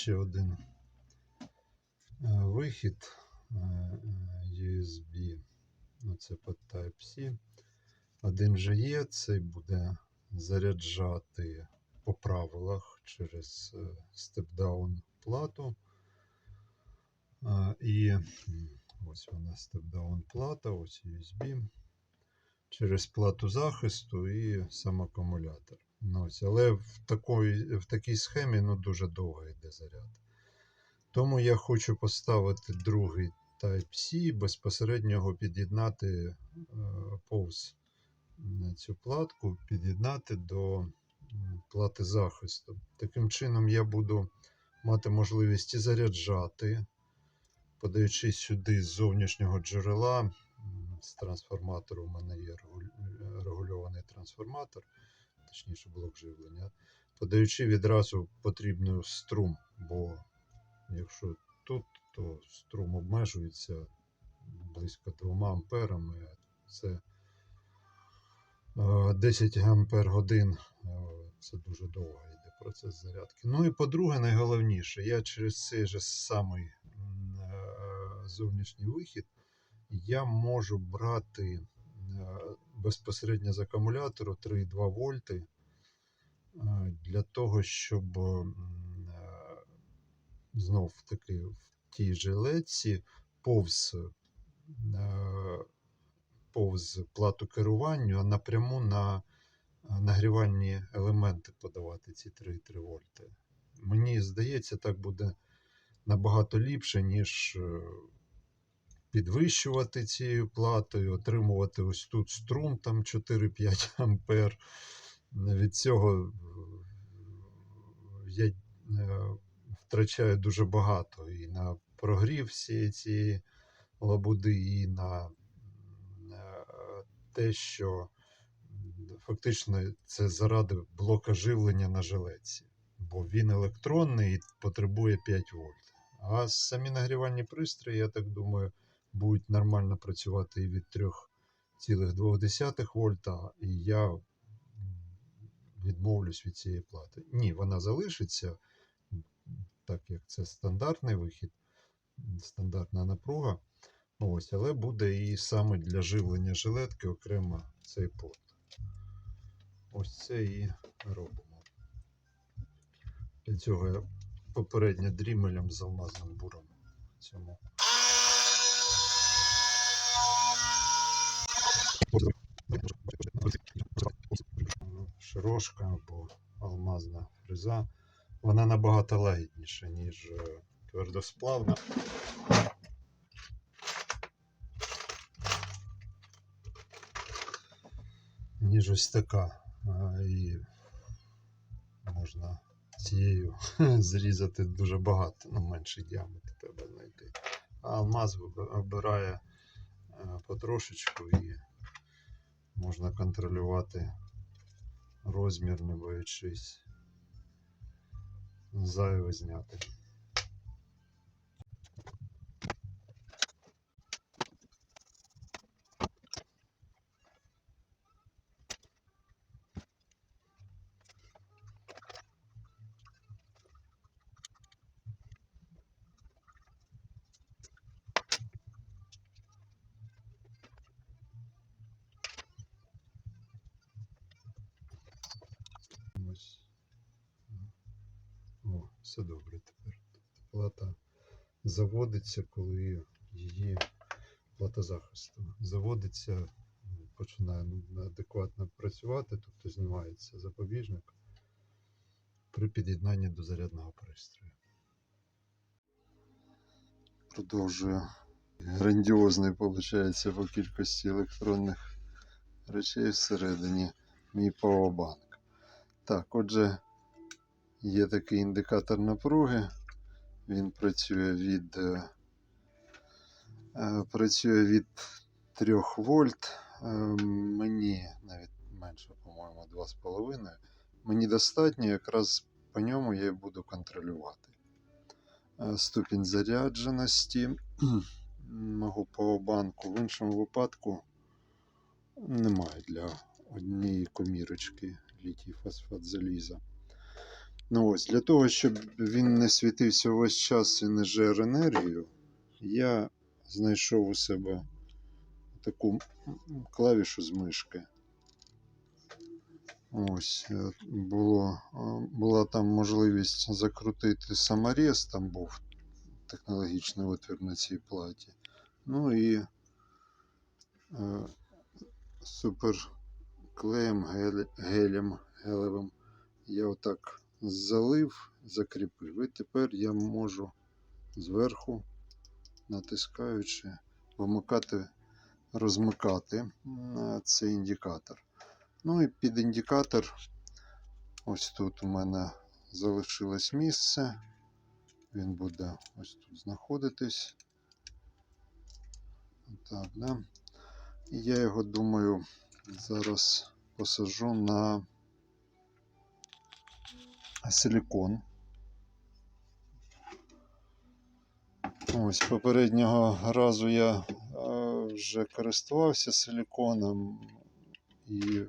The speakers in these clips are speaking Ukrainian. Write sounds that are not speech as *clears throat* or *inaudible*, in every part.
ще один е, вихід е, USB. Ну, по Type-C. Один вже є, цей буде заряджати по правилах через е, степ-даун плату. І ось вона степ-даун плата, ось USB. Через плату захисту і сам акумулятор. Ну, ось, але в, такої, в такій схемі ну, дуже довго йде заряд. Тому я хочу поставити другий Type-C безпосередньо під'єднати е, повз цю платку, під'єднати до плати захисту. Таким чином я буду мати можливість і заряджати, подаючи сюди з зовнішнього джерела. З трансформатору у мене є регуль- регульований трансформатор, точніше блок живлення, подаючи відразу потрібну струм, бо якщо тут, то струм обмежується близько 2 амперами. Це е, 10 ампер годин. е, Це дуже довго йде процес зарядки. Ну і по-друге, найголовніше, я через цей же самий е, зовнішній вихід я можу брати е, безпосередньо з акумулятору 3,2 вольти е, для того, щоб е, знов таки в тій же ледці повз, е, повз плату керування, а напряму на е, нагрівальні елементи подавати ці 3,3 вольти. Мені здається, так буде набагато ліпше, ніж е, підвищувати цією платою, отримувати ось тут струм там 4-5 *laughs* ампер. Від цього е, я е, втрачаю дуже багато і на прогрів всієї цієї лабуди, і на е, те, що фактично це заради блока живлення на жилетці, бо він електронний і потребує 5 вольт. А самі нагрівальні пристрої, я так думаю, будуть нормально працювати і від 3,2 вольта, і я відмовлюсь від цієї плати. Ні, вона залишиться, так як це стандартний вихід, стандартна напруга. Ось, але буде і саме для живлення жилетки окремо цей порт. Ось це і робимо. Для цього я попередньо дрімелем з алмазним буром цьому. Широшка або алмазна фреза. Вона набагато лагідніша, ніж е, твердосплавна. Ніж ось така. І можна цією *laughs* зрізати дуже багато, ну менший діаметр треба знайти. А алмаз обирає е, потрошечку і можна контролювати розмір, не боючись зайве зняти. Ось. О, все добре тепер. Тобто плата заводиться, коли її плата захисту заводиться, починає ну, адекватно працювати, тобто знімається запобіжник при під'єднанні до зарядного пристрою. Продовжую. Грандіозний виходить по кількості електронних речей всередині мій павербанк. Так, отже, є такий індикатор напруги. Він працює від, е, е, працює від 3 вольт. Е, Мені навіть менше, по-моєму, 2,5. Мені достатньо, якраз по ньому я буду контролювати. Ступінь зарядженості *clears throat* мого павербанку. В іншому випадку немає для однієї комірочки літій фосфат заліза. Ну ось, для того, щоб він не світився весь час і не жер енергію, я знайшов у себе таку клавішу з мишки. Ось, е, було, е, була там можливість закрутити саморез, там був технологічний отвір на цій платі. Ну і е, суперклеєм гель, гелем гелевим я отак залив, закріпив. І тепер я можу зверху, натискаючи, вимикати, розмикати цей індикатор. Ну і під індикатор, ось тут у мене залишилось місце. Він буде ось тут знаходитись. Так, да. І я його думаю зараз посажу на силікон. Ось попереднього разу я е, вже користувався силіконом і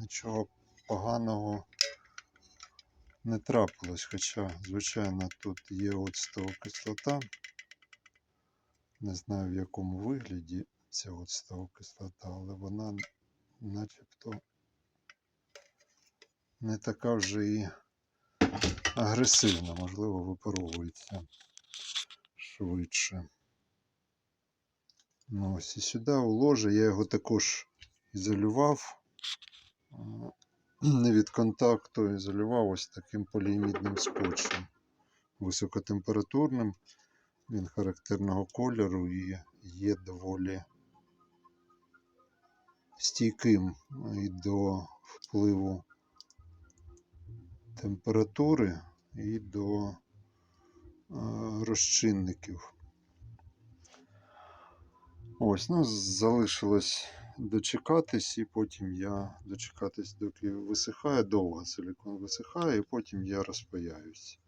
нічого поганого не трапилось. Хоча, звичайно, тут є оцтова кислота. Не знаю в якому вигляді ця оцтова кислота, але вона начебто не така вже і агресивна, можливо, випаровується швидше. Ну, ось і сюди у ложе я його також ізолював. е, Не від контакту, ізолював ось таким поліамідним скотчем високотемпературним. Він характерного кольору і є доволі стійким і до впливу температури і до е, розчинників. Ось, ну, залишилось дочекатись, і потім я дочекатись, доки висихає довго силікон висихає, і потім я розпаяюсь.